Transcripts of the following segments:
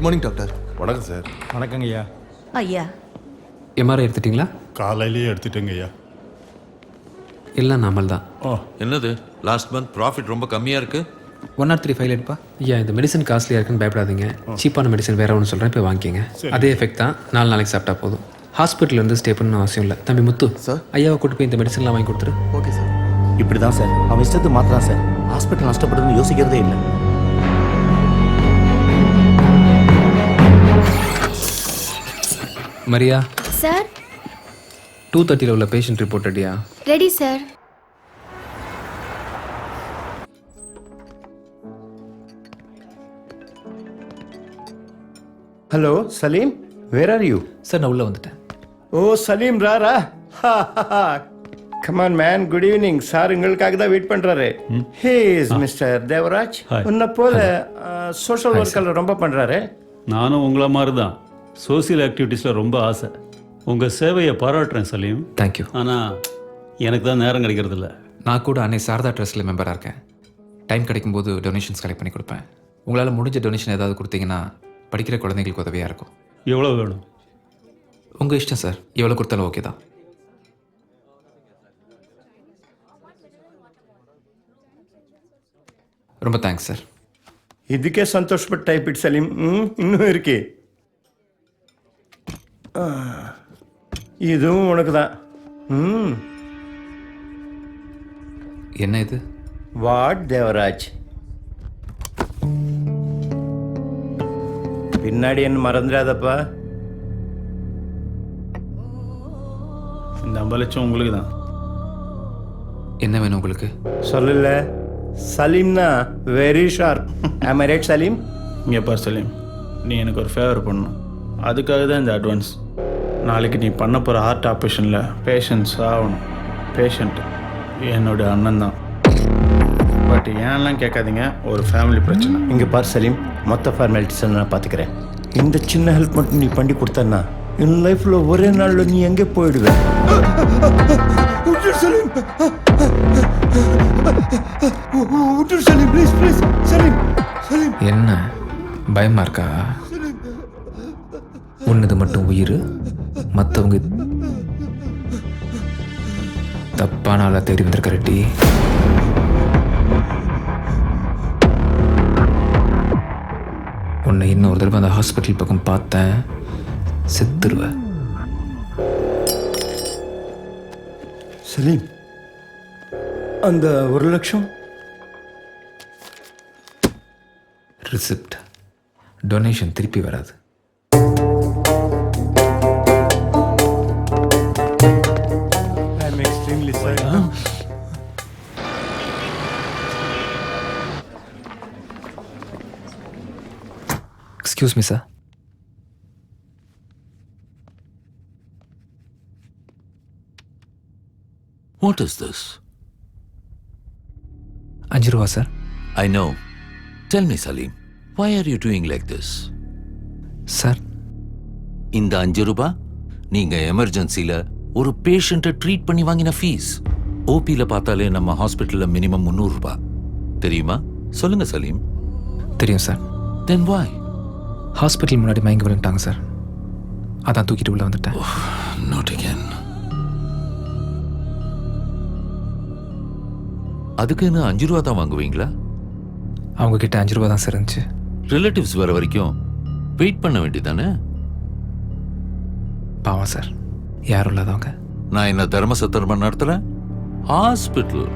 Good morning doctor வணக்கம் sir வணக்கங்க ஐயா. ஐயா எம்ஆர்ஐ எடுத்துட்டிங்களா? காலையிலேயே எடுத்துட்டேங்க ஐயா எல்லாம் நாமல் தான். ஓ. என்னது? லாஸ்ட் மந்த் ப்ராஃபிட் ரொம்ப கம்மியாக இருக்கு? ஒன் நாட் த்ரீ ஃபைவ் எடுப்பா. ஐயா இந்த மெடிசன் காஸ்ட்லியாக இருக்குன்னு பயப்படாதீங்க. சீப்பான மெடிசன் வேற ஒன்று சொல்கிறேன் இப்போ வாங்கிக்கங்க. அதே எஃபெக்ட் தான் நாலு நாளைக்கு சாப்பிட்டா போதும். ஹாஸ்பிட்டல் வந்து ஸ்டே பண்ணணும் அவசியம் இல்லை. தம்பி முத்து சார். ஐயாவை கூட்டு போய் இந்த மெடிசன்லாம் வாங்கி கொடுத்துரு. ஓகே சார் இப்படி தான் சார் அவன் இஷ்டத்துக்கு மாத்திரான் சார் ஹாஸ்பிட்டல் நஷ்டப்படுதுன்னு யோசிக்கிறதே இல்லை. மரியா? சார்? டூ தேர்ட்டியில் உள்ள பேஷண்ட் ரிப்போர்ட் ரெடியா? Ready sir. Hello Salim where are you sir நான் உள்ளே வந்துட்டேன். Oh Salim Rara? Come on man good evening sir உங்களுக்காக தான் வெயிட் பண்றாரு. ஹே இஸ் மிஸ்டர் தேவராஜ் உன்னை போல சோஷியல் ஒர்க்கில் ரொம்ப பண்றாரு. நானும் உங்களை மாதிரி தான் சோசியல் ஆக்டிவிட்டீஸில் ரொம்ப ஆசை. உங்கள் சேவையை பாராட்டுறேன் சலீம். தேங்க்யூ ஆனால் எனக்கு தான் நேரம் கிடைக்கிறது இல்ல. நான் கூட அன்னை சாரதா ட்ரஸ்ட்டில் மெம்பராக இருக்கேன். டைம் கிடைக்கும்போது டொனேஷன்ஸ் கலெக்ட் பண்ணி கொடுப்பேன். உங்களால் முடிஞ்ச டொனேஷன் ஏதாவது கொடுத்தீங்கன்னா படிக்கிற குழந்தைங்களுக்கு உதவியாக இருக்கும். எவ்வளோ வேணும்? உங்கள் இஷ்டம் சார். எவ்வளோ கொடுத்தாலும் ஓகே தான். ரொம்ப தேங்க்ஸ் சார். இதுக்கே சந்தோஷப்பட்ட டைப்பிட் சலீம். ம், இன்னும் இருக்கு. இதுவும் உனக்கு தான் ம். என்ன இது? வாட் தேவராஜ்? பின்னாடி என்ன மறந்துடாதப்பா. இந்த ஐம்பது லட்சம் உங்களுக்கு தான் என்ன வேணும் உங்களுக்கு? சொல்லல. சலீம்னா very sharp am right Salim? இங்கே பார் சலீம் நீ எனக்கு ஒரு ஃபேவர் பண்ணணும். அதுக்காக தான் இந்த அட்வான்ஸ் நாளைக்கு நீ பண்ண போகிற ஹார்ட் ஆப்ரேஷனில் பேஷண்ட்ஸ் ஆகணும். பேஷண்ட் என்னோட அண்ணன் தான். பட் ஏன்லாம் கேட்காதீங்க? ஒரு ஃபேமிலி பிரச்சனை. இங்க பார் சலீம் மொத்த ஃபார்மாலிட்டிஸ் நான் பார்த்துக்கிறேன் இந்த சின்ன ஹெல்ப் மட்டும் நீ பண்ணி கொடுத்தன்னா என் லைஃப்ல ஒரே நாள்ல நீ எங்கே போயிடுவ? Salim! Salim please please Salim Salim. என்ன? பயமா இருக்கா? உன்னது மட்டும் உயிர்? மற்றவங்க தப்பான ஆளை தேடி வந்திருக்க ரெட்டி உன்னை இன்னொரு தடவை அந்த ஹாஸ்பிட்டல் பக்கம் பார்த்தேன். செத்துருவேன் சலீம் அந்த ஒரு லட்சம்? ரிசிப்ட் டொனேஷன் திருப்பி வராது. Excuse me sir what is this அஞ்சு ரூபா sir I know tell me Salim why are you doing like this sir இந்த அஞ்சு ரூபாய் நீங்க எமர்ஜென்சில ஒரு பேஷண்ட்டை ட்ரீட் பண்ணி வாங்கின ஃபீஸ் ஓபியில் பார்த்தாலே நம்ம ஹாஸ்பிட்டல்ல மினிமம் முந்நூறு ரூபாய் தெரியுமா? சொல்லுங்க சலீம் தெரியும் சார் தென் வாய் ஹாஸ்பிட்டல் முன்னாடி மயங்கி விழுந்துட்டாங்க சார் அதான் தூக்கிட்டு உள்ள வந்துட்டேன். நாட் அகேன் அதுக்குன்னு அஞ்சு ரூபா தான் வாங்குவீங்களா? அவங்க கிட்ட அஞ்சு ரூபா தான் சார் இருந்துச்சு. ரிலேட்டிவ்ஸ் வர வரைக்கும் வெயிட் பண்ண வேண்டியதானே பாவம் சார் யாரும் இல்லாதவங்க நான் என்ன தர்ம சத்திரமா நடத்துறேன்? ஹாஸ்பிட்டல்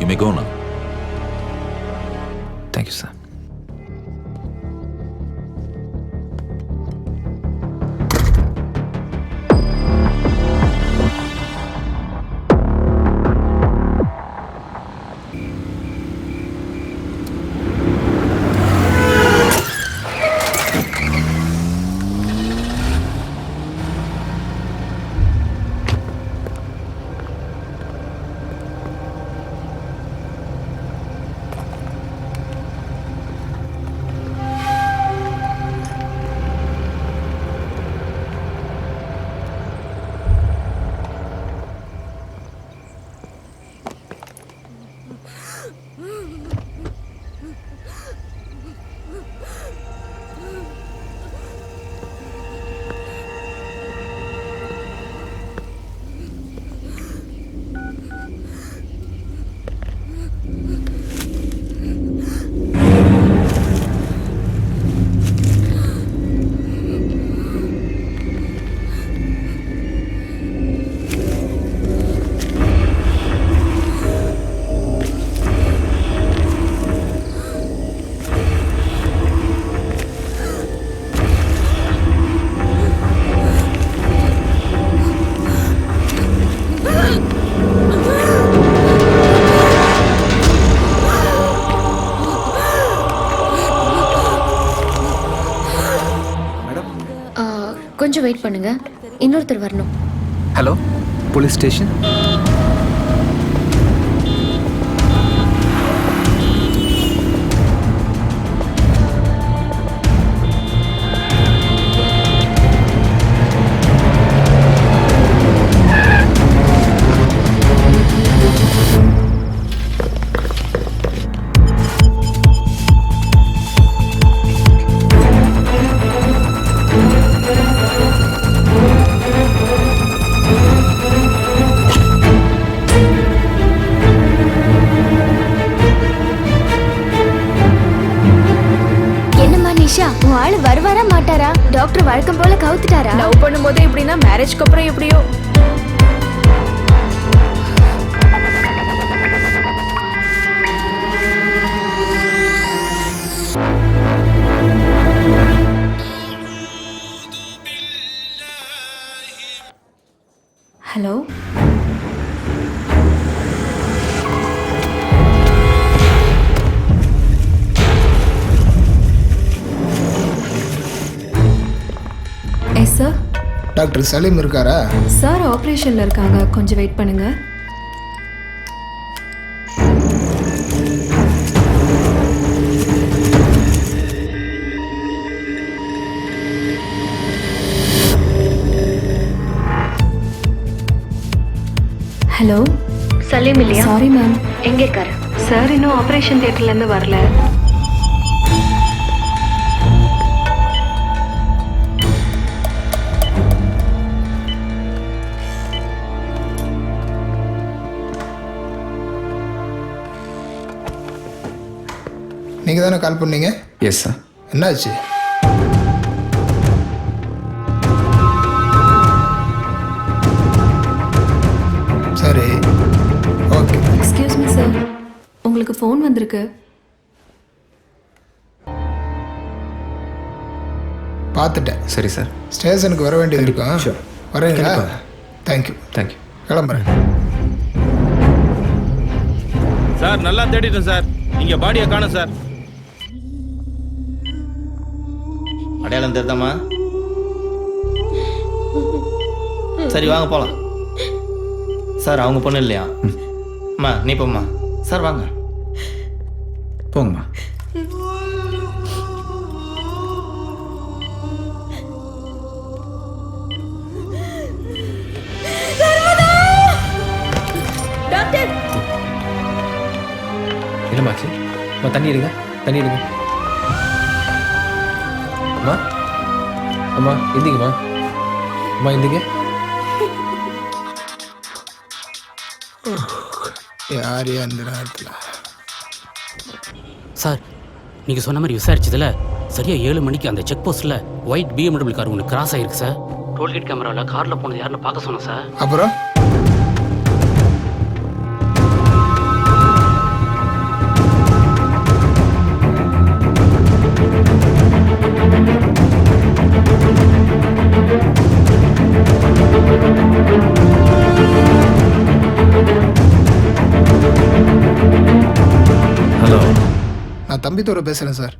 யுமே கோனா தேங்க்யூ சார் வெயிட் பண்ணுங்க. இன்னொருத்தர் வரணும். ஹலோ போலீஸ் ஸ்டேஷன் எப்படியோ ஹலோ டாக்டர் சலீம் இருக்காரா? சார் ஆப்ரேஷனில் இருக்காங்க. கொஞ்சம் வெயிட் பண்ணுங்க. ஹலோ? சலீம் இல்லையா? சாரி மேம் எங்க இருக்காரு? சார் இன்னும் ஆப்ரேஷன் தியேட்டர்லேருந்து வரல. நீங்கள் தானே கால் பண்ணீங்க? எஸ் சார் என்னாச்சு? சரி ஓகே எக்ஸ்கியூஸ் மீ சார் உங்களுக்கு ஃபோன் வந்திருக்கு. பார்த்துட்டேன். சரி சார் ஸ்டேஷனுக்கு வர வேண்டியது இருக்கும் வரீங்களா? தேங்க்யூ தேங்க்யூ கிளம்புறேன். சார் நல்லா தேடிட்டேன் சார் இங்கே பாடியை காணும் சார் அடையாளம் தெரியுதாம்மா சரி வாங்க போகலாம் சார் அவங்க பொண்ணு இல்லையா? அம்மா நீ போம்மா. சார் வாங்க. போங்கம்மா. என்னமாச்சு தண்ணி எடுங்க தண்ணி எடுங்க. அம்மா. அம்மா எந்திங்கம்மா அம்மா எந்திங்க யார் யா இந்த நேரத்தில்? சார் நீங்கள் சொன்ன மாதிரி விசாரிச்சதில் சரியாக ஏழு மணிக்கு அந்த செக் போஸ்ட்டில் ஒயிட் பிஎம்டபிள்யூ கார் ஒன்று கிராஸ் ஆயிருக்கு சார். டோல்கேட் கேமராவில் காரில் போனது யாருன்னு பார்க்க சொன்னேன் சார். அப்புறம்? தம்பித்தோட பேசுகிறேன் சார்.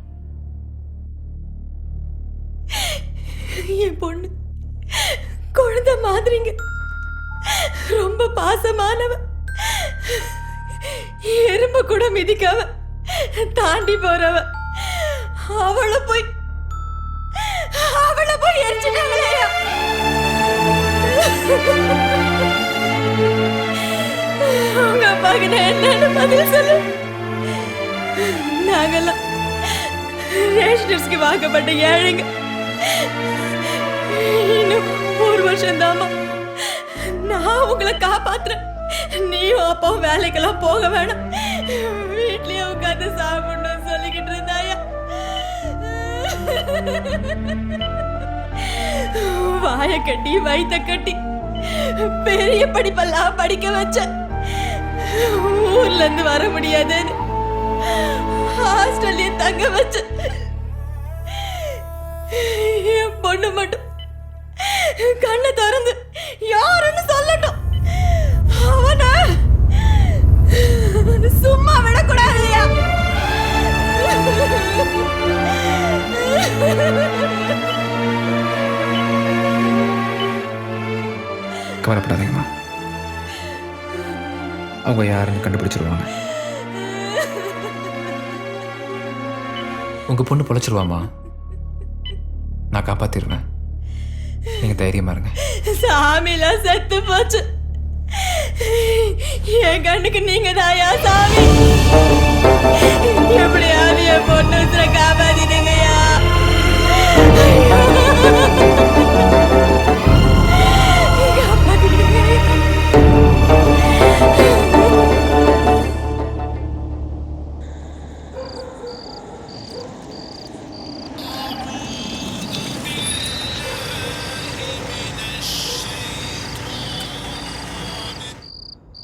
என் பொண்ணு குழந்தை மாதிரிங்க. ரொம்ப பாசமானவ. எறும்ப கூட மிதிக்காவ. தாண்டி போறவ. அவளை போய் அவளை போய் எரிச்சுட்டாங்களே உங்க அப்பாக்கிட்ட என்னன்னு பதில் சொல்லு. நாங்கெல்லாம் ரேஷனர்ஸ்க்கு வாக்கப்பட்ட ஏழைங்க இன்னும் ஒரு வருஷம் நான் உங்களை காப்பாத்துறேன் நீயும் அப்பாவும் வேலைக்கெல்லாம் போக வேணாம் வீட்லயே உட்காந்து சாப்பிடணும் சொல்லிக்கிட்டு இருந்தாயா வாய கட்டி வயித்த கட்டி பெரிய படிப்பெல்லாம் படிக்க வச்ச ஊர்ல இருந்து வர முடியாதுன்னு ஹாஸ்டல்லே தங்க வச்சு. என் பொண்ணு மட்டும் கண்ணை திறந்து யாருன்னு சொல்லட்டும். அவன சும்மா விடக்கூடாதுயா கவலைப்படாதீங்கம்மா. அவங்க யாருன்னு கண்டுபிடிச்சிருவாங்க. உங்கள் பொண்ணு பொழைச்சிருவாமா? நான் காப்பாற்றிடுவேன் நீங்க தைரியமா இருங்க. சாமிலாம் செத்து போச்சு. என் கண்ணுக்கு நீங்க தாயா சாமி? எப்படியாவது என் பொண்ணு உசுர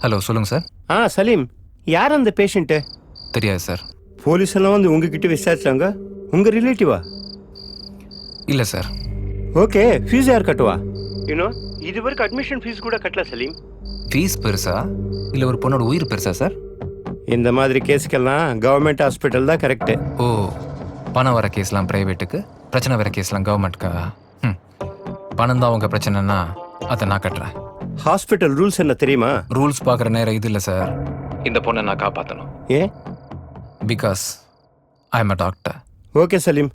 ஹலோ சொல்லுங்கள் சார். ஆ சலீம் யார் அந்த பேஷண்ட்டு? தெரியாது சார். போலீஸ் எல்லாம் வந்து உங்ககிட்ட விசாரிச்சாங்க? உங்க ரிலேட்டிவா? இல்லை சார். ஓகே ஃபீஸ் யார் கட்டுவா? யூனோ இது வரைக்கும் அட்மிஷன் ஃபீஸ் கூட கட்டல சலீம். ஃபீஸ் பெருசா? இல்லை ஒரு பொண்ணோட உயிர் பெருசா சார்? இந்த மாதிரி கேஸுக்கெல்லாம் கவர்மெண்ட் ஹாஸ்பிட்டல் தான் கரெக்டு ஓ பணம் வர கேஸ்லாம் ப்ரைவேட்டுக்கு பிரச்சனை வர கேஸ்லாம் கவர்மெண்ட்க்கா ம் பணம் தான் உங்கள் பிரச்சனைனா அதை நான் கட்டுறேன். ஹாஸ்பிட்டல் ரூல்ஸ் என்ன தெரியுமா? ரூல்ஸ் பார்க்குற நேரம் இது இல்லை சார் இந்த பொண்ணை நான் காப்பாற்றணும் ஏ? Because I am a doctor okay Salim.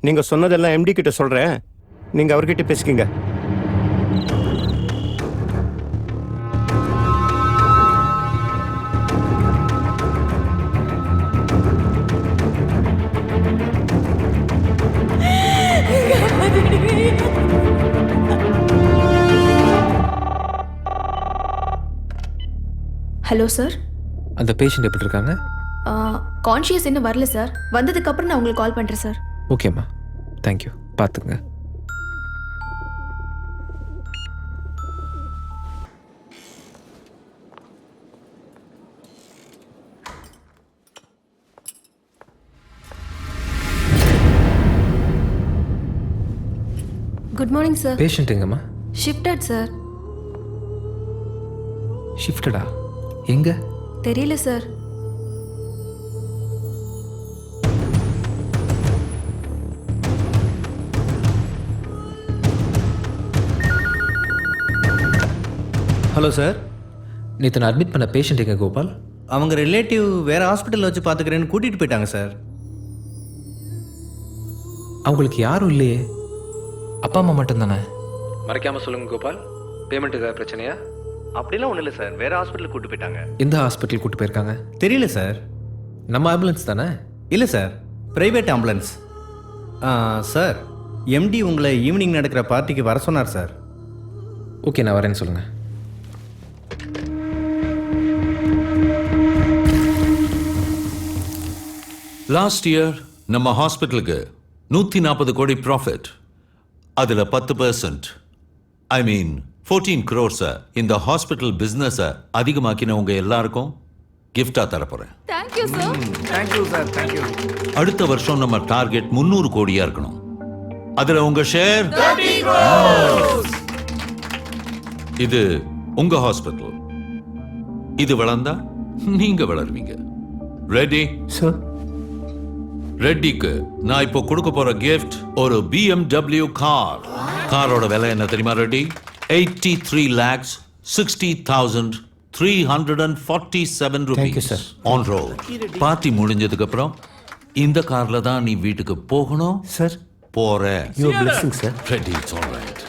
நீங்கள் சொன்னதெல்லாம் எம்டி கிட்ட சொல்கிறேன் நீங்கள் அவர்கிட்ட பேசிக்கிங்க. Hello sir. அந்த பேஷண்ட் எப்படி இருக்காங்க கான்ஷியஸ் இன்னும் வரல சார். வந்ததுக்கு அப்புறம் நான் உங்களுக்கு கால் பண்றேன் சார். ஓகேம்மா தேங்க்யூ பார்த்துக்குங்க. குட் மார்னிங் சார் பேஷண்ட் எங்கம்மா? ஷிஃப்டட் சார் ஷிஃப்டடா எங்க? தெரியல சார். Hello sir. நேற்று நான் அட்மிட் பண்ண பேஷண்ட் எங்க கோபால்? அவங்க ரிலேட்டிவ் வேற ஹாஸ்பிட்டலில் வச்சு பார்த்துக்கிறேன்னு கூட்டிகிட்டு போயிட்டாங்க சார். அவங்களுக்கு யாரும் இல்லையே. அப்பா அம்மா மட்டும் தானே மறைக்காம சொல்லுங்க கோபால். பேமெண்ட்டுக்கு பிரச்சனையா? அப்படிலாம் ஒன்றும் இல்லை சார். வேற ஹாஸ்பிட்டலுக்கு கூட்டு போயிட்டாங்க. எந்த ஹாஸ்பிட்டல் கூட்டு போயிருக்காங்க? தெரியல சார். நம்ம ஆம்புலன்ஸ் தானே? இல்லை sir. Private ambulance sir MD உங்களை ஈவினிங் நடக்கிற பார்ட்டிக்கு வர சொன்னார் சார். ஓகே நான் வரேன்னு சொல்லுங்க. லாஸ்ட் இயர் நம்ம ஹாஸ்பிட்டலுக்கு நூற்றி நாற்பது கோடி ப்ராஃபிட் அதில் பத்து பர்சன்ட் ஐ மீன் ஃபோர்டீன் க்ரோர்ஸை இந்த ஹாஸ்பிட்டல் பிஸ்னஸை அதிகமாக்கினவங்க எல்லாருக்கும் கிஃப்டாக தரப்போகிறேன் தேங்க்யூ சார் அடுத்த வருஷம் நம்ம டார்கெட் முந்நூறு கோடியா இருக்கணும். அதுல உங்க ஷேர் இது உங்க ஹாஸ்பிட்டல் இது வளர்ந்தா நீங்க வளருவீங்க. ரெடி சார் ரெட்டிக்கு நான் இப்போ கொடுக்க போற கிஃப்ட் ஒரு BMW கார் காரோட விலை என்ன தெரியுமா Reddy eighty three lakhs sixty thousand three hundred and forty seven rupees on road party முடிஞ்சதுக்கு அப்புறம் இந்த கார்ல தான் நீ வீட்டுக்கு போகணும் சார் போற you blessing sir Reddy it's all right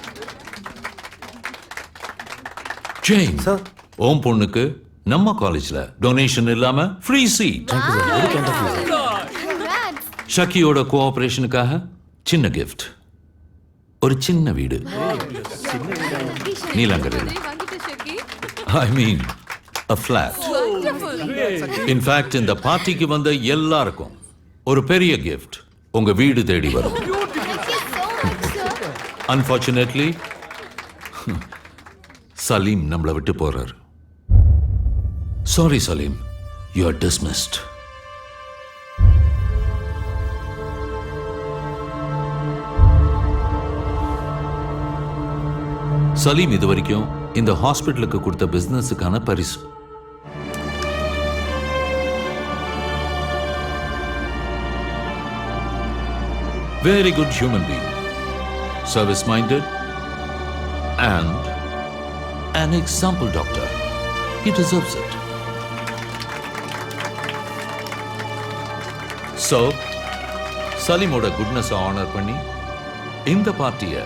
Jain sir ஓம் பொண்ணுக்கு நம்ம காலேஜ்ல டொனேஷன் இல்லாம ஃப்ரீ சீட் ஷக்கியோட கோஆபரேஷனுக்காக சின்ன கிஃப்ட் ஒரு சின்ன வீடு. நீலங்கரையில் ஐ மீன் அ ஃபிளாட் இன்ஃபேக்ட் இந்த பார்ட்டிக்கு வந்த எல்லாருக்கும் ஒரு பெரிய கிஃப்ட் உங்க வீடு தேடி வரும். அன்பார்ச்சுனேட்லி சலீம் நம்மளை விட்டு போறார். Sorry Salim you are dismissed Salim இது வரைக்கும் இந்த ஹாஸ்பிட்டலுக்கு கொடுத்த பிஸ்னஸுக்கான பரிசு very good human being service minded and an example doctor. He deserves it. So, சலீமோட குட்னஸை ஆனர் பண்ணி இந்த பார்ட்டியை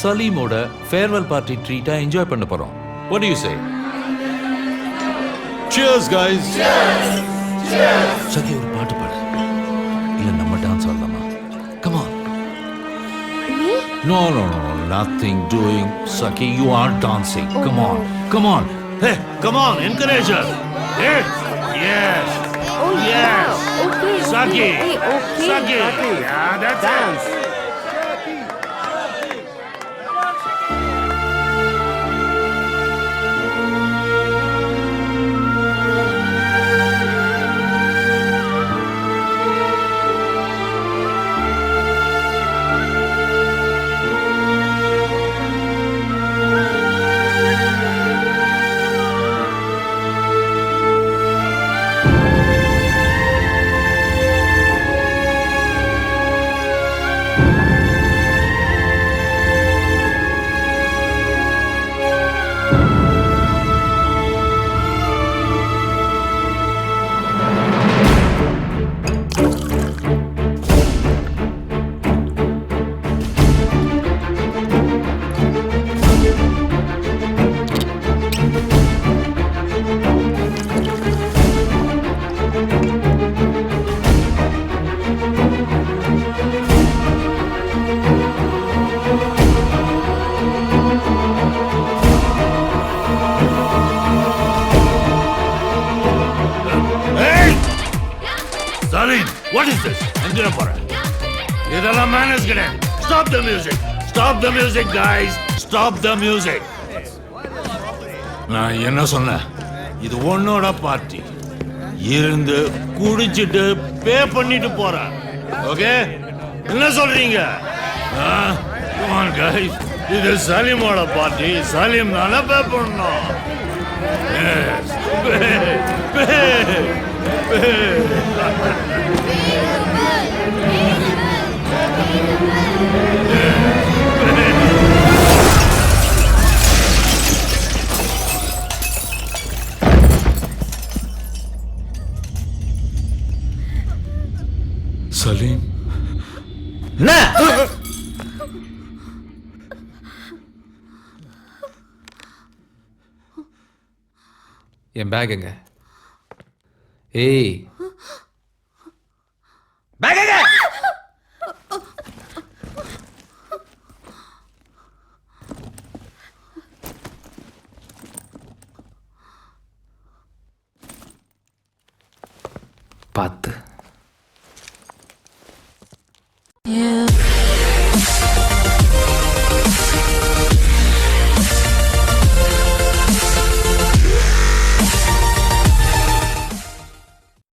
சலீமோட ஃபேர்வெல் பார்ட்டி ட்ரீட்டா என்ஜாய் பண்ண போறோம் what you say Cheers guys சகி ஒரு பாட்டு பாடு இல்ல நம்ம dance ஆடலாமா come on No, no, no, no, nothing doing. Saki, you are dancing. Come on, come on. Hey, come on, encourage her. Hey, yes. Oh, Yes. yeah. Okay, Saki. okay. இதெல்லாம் Stop the stop the music stop the music guys stop the music நான் என்ன சொன்னேன்? இது உன்னோட party இருந்து குடிச்சிட்டு பே பண்ணிட்டு போறேன். ஓகே என்ன சொல்றீங்க? இது சலீமோட பார்ட்டி சலீம் தானே பே பண்ணணும். பே பே பே சலீம். என்ன? என் பேக் எங்க? ஏய். பேக்